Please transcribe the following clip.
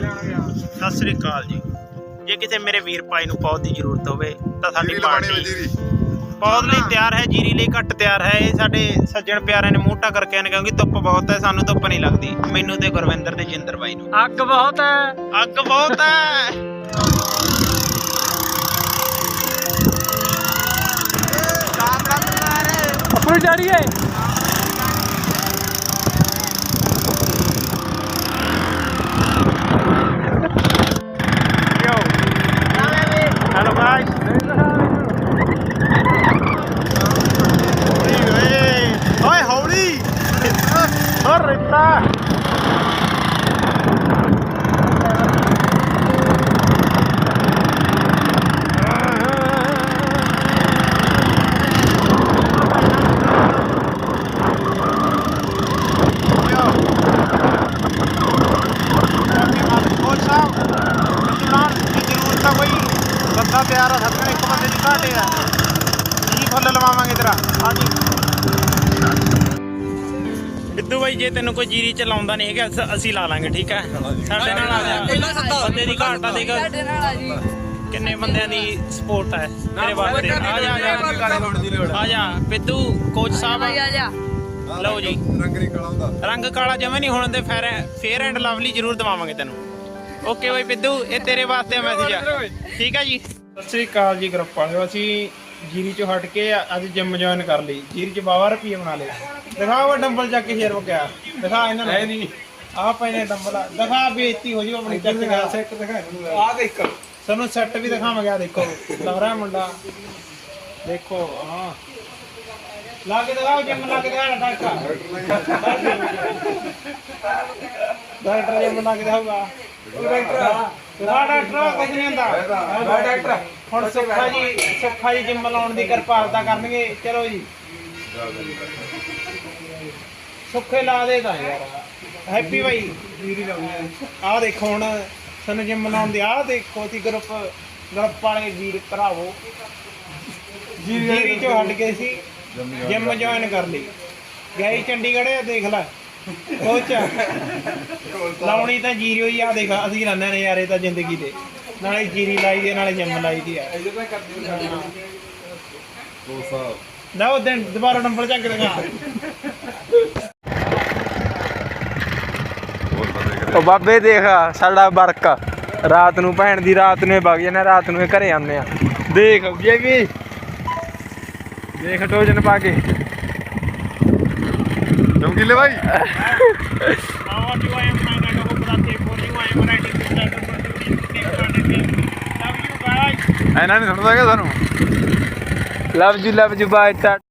ਸਤਿ ਸ੍ਰੀ ਅਕਾਲ ਜੀ। ਜੇ ਕਿਤੇ ਮੇਰੇ ਵੀਰ ਭਾਈ ਨੂੰ ਪੌਦ ਦੀ ਜ਼ਰੂਰਤ ਹੋਵੇ ਤਾਂ ਸਾਡੀ ਪਾਰਟੀ ਪੌਦ ਲਈ ਤਿਆਰ ਹੈ ਜੀਰੀ ਲਈ ਘੱਟ ਤਿਆਰ ਹੈ। ਇਹ ਸਾਡੇ ਸੱਜਣ ਪਿਆਰਿਆਂ ਨੇ ਮੂੰਹ ਟਾ ਕਰਕੇ ਨੇ ਕਿਉਂਕਿ ਧੁੱਪ ਬਹੁਤ ਹੈ ਸਾਨੂੰ ਧੁੱਪ ਨਹੀਂ ਲੱਗਦੀ। ਮੈਨੂੰ ਤੇ ਗੁਰਵਿੰਦਰ ਤੇ ਜਿੰਦਰ ਬਾਈ ਨੂੰ। ਅੱਗ ਬਹੁਤ ਹੈ। ਅੱਗ ਬਹੁਤ ਹੈ। ਆਪਣੀ ਜਾੜੀਏ ਯੋ ਓ ਰਿੱਤਾ ਕੋਚ ਸਾਹਿਬ ਚੁਣਾਂ ਜੇ ਜ਼ਰੂਰਤ ਆ ਕੋਈ ਬੰਦਾ ਤਿਆਰ ਆ ਸਾਡੇ ਇੱਕ ਬੰਦੇ ਦੀ ਘਾਟੇ ਆ ਕੀ ਫੁੱਲ ਲਵਾਵਾਂਗੇ ਤੇਰਾ ਹਾਂਜੀ ਬਿੱਦੂ ਬਾਈ ਜੇ ਤੈਨੂੰ ਕੋਈ ਜੀਰੀ ਚ ਲਾਉਂਦਾ ਨਹੀਂ ਹੈਗਾ ਅਸ- ਅਸੀਂ ਲਾ ਲਾਂਗੇ ਠੀਕ ਹੈ? ਸਾਡੇ ਨਾਲ ਆ ਜਾ। ਬੰਦੇ ਦੀ ਘਾਟ ਆ ਦੇਖ। ਕਿੰਨੇ ਬੰਦਿਆਂ ਦੀ ਸਪੋਰਟ ਹੈ ਮੇਰੇ ਵਾਸਤੇ ਆ ਜਾ ਆ ਜਾ। ਆ ਜਾ ਬਿੱਦੂ ਕੋਚ ਸਾਹਿਬ। ਲਓ ਜੀ। ਰੰਗ ਨਹੀਂ ਕਾਲਾ ਹੁੰਦਾ। ਰੰਗ ਕਾਲਾ ਜਮੇ ਨਹੀਂ ਹੋਣ ਦੇ ਫੇਰ ਫੇਅਰ ਐਂਡ ਲਵਲੀ ਜ਼ਰੂਰ ਦਵਾਵਾਂਗੇ ਤੈਨੂੰ। ਓਕੇ ਬਾਈ ਬਿੱਦੂ ਇਹ ਤੇਰੇ ਵਾਸਤੇ ਮੈਸੇਜ ਆ। ਠੀਕ ਆ ਜੀ? ਸਤਿ ਸ੍ਰੀ ਅਕਾਲ ਜੀ ਗਰੁੱਪ ਵਾਲਿਓ ਅਸੀਂ ਜੀਰੀ ਚੋਂ ਹਟ ਕੇ ਅੱਜ ਜਿਮ ਜੁਆਇਨ ਕਰ ਲਈ। ਜੀਰੀ ਚ ਬਾਵਾ ਰੁਪਏ ਬਣਾ ਲਏ। ਦਿਖਾ ਉਹ ਡੰਬਲ ਚੱਕ ਕੇ ਸ਼ੇਰ ਵਕਿਆ ਦਿਖਾ ਇਹਨਾਂ ਨੂੰ। ਨਹੀਂ। ਆ ਪਏ ਨੇ ਡੰਬਲ। ਦਿਖਾ ਬੇਇੱਜ਼ਤੀ ਹੋ ਜੀ ਆਪਣੀ ਚੱਕ ਕੇ ਸੈੱਟ ਦਿਖਾ ਆ ਦੇਖ। ਸਾਨੂੰ ਸੈੱਟ ਵੀ ਦਿਖਾਵਾਂਗੇ ਆ ਦੇਖੋ। ਲਹਰਾ ਮੁੰਡਾ। ਦੇਖੋ ਹਾਂ। ਲਾ ਕੇ ਦਿਖਾਓ ਜਿਮ ਲਾ ਕੇ ਦਿਖਾ ਡਾਕਟਰ। ਡਾਕਟਰ ਜਿਮ ਲਾ ਕੇ ਦਿਖਾਊਗਾ ਡਾਕਟਰ। ਲਾ ਡਾਕਟਰ ਕੁਝ ਨਹੀਂ ਹੁੰਦਾ। ਡਾਕਟਰ ਹੁਣ ਸੁੱਖਾ ਜੀ ਸੁੱਖਾ ਜੀ ਜਿਮ ਲਾਉਣ ਦੀ ਕਿਰਪਾਲਤਾ ਕਰਨਗੇ ਚਲੋ ਜੀ। ਸੁੱਖੇ ਲਾ ਦੇ ਤਾਂ ਯਾਰ। ਹੈਪੀ ਬਾਈ। ਆਹ ਦੇਖੋ ਹੁਣ ਸਾਨੂੰ ਜਿਮ ਲਾਉਣ ਦੀ ਆਹ ਦੇਖੋ ਸੀ ਗਰੁੱਪ ਗਰੁੱਪ ਵਾਲੇ ਵੀਰ ਭਰਾਵੋ। ਜੀਰੀ ਚੋਂ ਹਟ ਗਏ ਸੀ ਜਿਮ ਜੁਆਇਨ ਕਰ ਲਈ। ਗਏ ਚੰਡੀਗੜ੍ਹ ਆ ਦੇਖ ਲੈ। ਕੋਚ ਲਾਉਣੀ ਤਾਂ ਜੀਰੀ ਹੋਈ ਆ ਦੇਖ ਅਸੀਂ ਲਾਉਂਦੇ ਨੇ ਯਾਰ ਤਾਂ ਜ਼ਿੰਦਗੀ ਦੇ ਨਾਲੇ ਜੀਰੀ ਲਾਈ ਦੀ ਆ, ਨਾਲੇ ਜਿਮ ਲਾਈ ਦੀ ਆ। ਦੋ ਸਾਹਿਬ ਨਾ ਉਹ ਦਿਨ ਦੁਬਾਰਾ ਨੰਬਰ ਚੱਕ ਦੇਗਾ ਉਹ ਬਾਬੇ ਦੇਖ ਸਾਡਾ ਵਰਕ। ਰਾਤ ਨੂੰ ਭੈਣ ਦੀ ਰਾਤ ਨੂੰ ਇਹ ਵਗ ਜਾਂਦੇ ਰਾਤ ਨੂੰ ਇਹ ਘਰੇ ਆਉਂਦੇ ਆ। ਦੇਖ ਜੇ ਵੀ। ਦੇਖ ਟੋਜਨ ਪਾ ਕੇ। ঢুকিলে ভাই నాని సరదాగా తను love you love you bye taught